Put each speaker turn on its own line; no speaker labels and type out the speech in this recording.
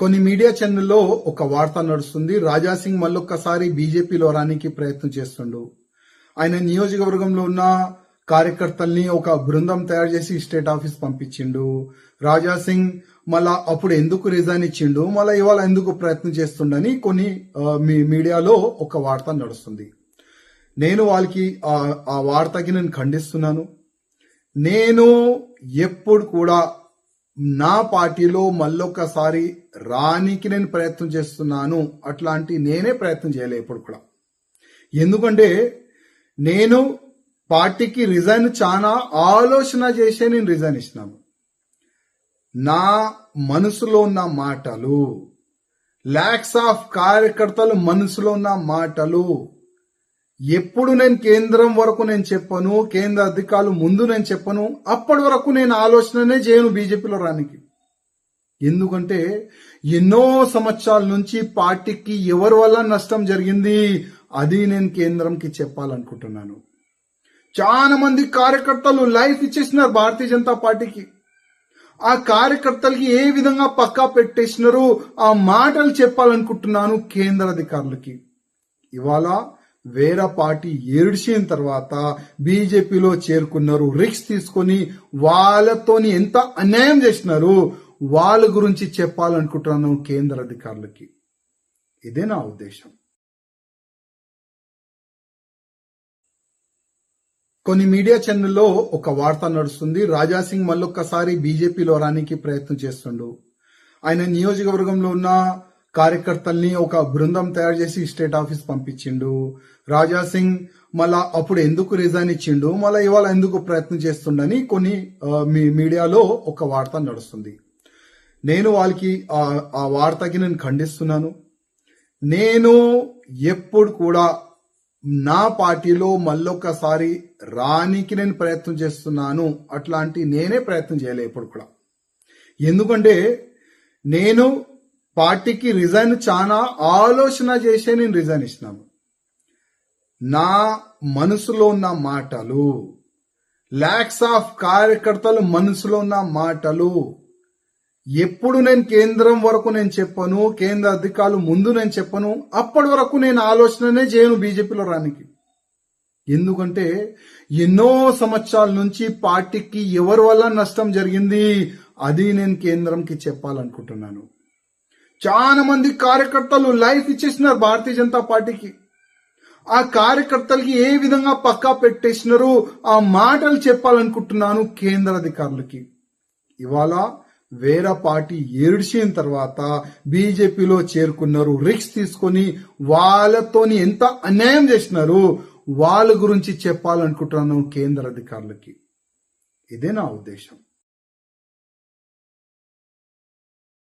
కొన్ని మీడియా ఛానల్లో ఒక వార్త నడుస్తుంది. రాజాసింగ్ మళ్ళొక్కసారి బీజేపీలో రానికి ప్రయత్నం చేస్తుండు. ఆయన నియోజకవర్గంలో ఉన్న కార్యకర్తల్ని ఒక బృందం తయారు చేసి స్టేట్ ఆఫీస్ పంపించిండు. రాజాసింగ్ మళ్ళా అప్పుడు ఎందుకు రిజైన్ ఇచ్చిండు? మళ్ళా ఇవాళ ఎందుకు ప్రయత్నం చేస్తుండని కొన్ని మీ మీడియాలో ఒక వార్త నడుస్తుంది. నేను వాళ్ళకి ఆ వార్తకి నేను ఖండిస్తున్నాను. నేను ఎప్పుడు కూడా నా పార్టీలో మళ్ళొక్కసారి రానికి నేను ప్రయత్నం చేస్తున్నాను అట్లాంటి నేనే ప్రయత్నం చేయలే ఇప్పుడు కూడా. ఎందుకంటే నేను పార్టీకి రిజైన్ చాలా ఆలోచన చేసే నేను రిజైన్ ఇచ్చినాను. నా మనసులో ఉన్న మాటలు ల్యాక్స్ ఆఫ్ కార్యకర్తలు మనసులో ఉన్న మాటలు ఎప్పుడు నేను కేంద్రం వరకు నేను చెప్పను కేంద్ర అధికారులు ముందు నేను చెప్పను అప్పటి వరకు నేను ఆలోచననే చేయను బీజేపీలో రానికి. ఎందుకంటే ఎన్నో సంవత్సరాల నుంచి పార్టీకి ఎవరి వల్ల నష్టం జరిగింది అది నేను కేంద్రంకి చెప్పాలనుకుంటున్నాను. చాలా మంది కార్యకర్తలు లైఫ్ ఇచ్చేసినారు భారతీయ జనతా పార్టీకి. ఆ కార్యకర్తలకి ఏ విధంగా పక్కా పెట్టేసినారు ఆ మాటలు చెప్పాలనుకుంటున్నాను కేంద్ర అధికారులకి. ఇవాళ వేరే పార్టీ ఏడ్చిన తర్వాత బీజేపీలో చేరుకున్నారు. రిక్స్ తీసుకొని వాళ్ళతోని ఎంత అన్యాయం చేసినారు వాళ్ళ గురించి చెప్పాలనుకుంటున్నాను కేంద్ర అధికారులకి. ఇదే నా ఉద్దేశం. కొన్ని మీడియా ఛానల్లో ఒక వార్త నడుస్తుంది. రాజాసింగ్ మళ్ళొక్కసారి బీజేపీలో రానికి ప్రయత్నం చేస్తుండు. ఆయన నియోజకవర్గంలో ఉన్న కార్యకర్తల్ని ఒక బృందం తయారు చేసి స్టేట్ ఆఫీస్ పంపించిండు. రాజా సింగ్ మళ్ళా అప్పుడు ఎందుకు రిజైన్ ఇచ్చిండు? మళ్ళా ఇవాళ ఎందుకు ప్రయత్నం చేస్తుండని కొన్ని మీ మీడియాలో ఒక వార్త నడుస్తుంది. నేను వాళ్ళకి ఆ- ఆ వార్తకి నేను ఖండిస్తున్నాను. నేను ఎప్పుడు కూడా నా పార్టీలో మళ్ళొక్కసారి రానికి నేను ప్రయత్నం చేస్తున్నాను. అట్లాంటి నేనే ప్రయత్నం చేయలే ఎప్పుడు కూడా. ఎందుకంటే నేను పార్టీకి రిజైన్ చాలా ఆలోచన చేసే నేను రిజైన్ ఇచ్చినాను నా మనసులో ఉన్న మాటలు లాక్స్ ఆఫ్ కార్యకర్తలు మనసులో ఉన్న మాటలు ఎప్పుడు నేను కేంద్రం వరకు నేను చెప్పను కేంద్ర అధికారులు ముందు నేను చెప్పను అప్పటి వరకు నేను ఆలోచననే చేయను బీజేపీలో రానికి. ఎందుకంటే ఎన్నో సంవత్సరాల నుంచి పార్టీకి ఎవరి వల్ల నష్టం జరిగింది అది నేను కేంద్రంకి చెప్పాలనుకుంటున్నాను. చాలా మంది కార్యకర్తలు లైఫ్ ఇచ్చేసినారు భారతీయ జనతా పార్టీకి. ఆ కార్యకర్తలకి ఏ విధంగా పక్కా పెట్టేసినారు ఆ మాటలు చెప్పాలనుకుంటున్నాను కేంద్ర అధికారులకి. ఇవాళ వేరే పార్టీ ఏడిచిన తర్వాత బీజేపీలో చేరుకున్నారు. రిక్స్ తీసుకొని వాళ్ళతోని ఎంత అన్యాయం చేసినారు వాళ్ళ గురించి చెప్పాలనుకుంటున్నాను కేంద్ర అధికారులకి. ఇదే నా ఉద్దేశం.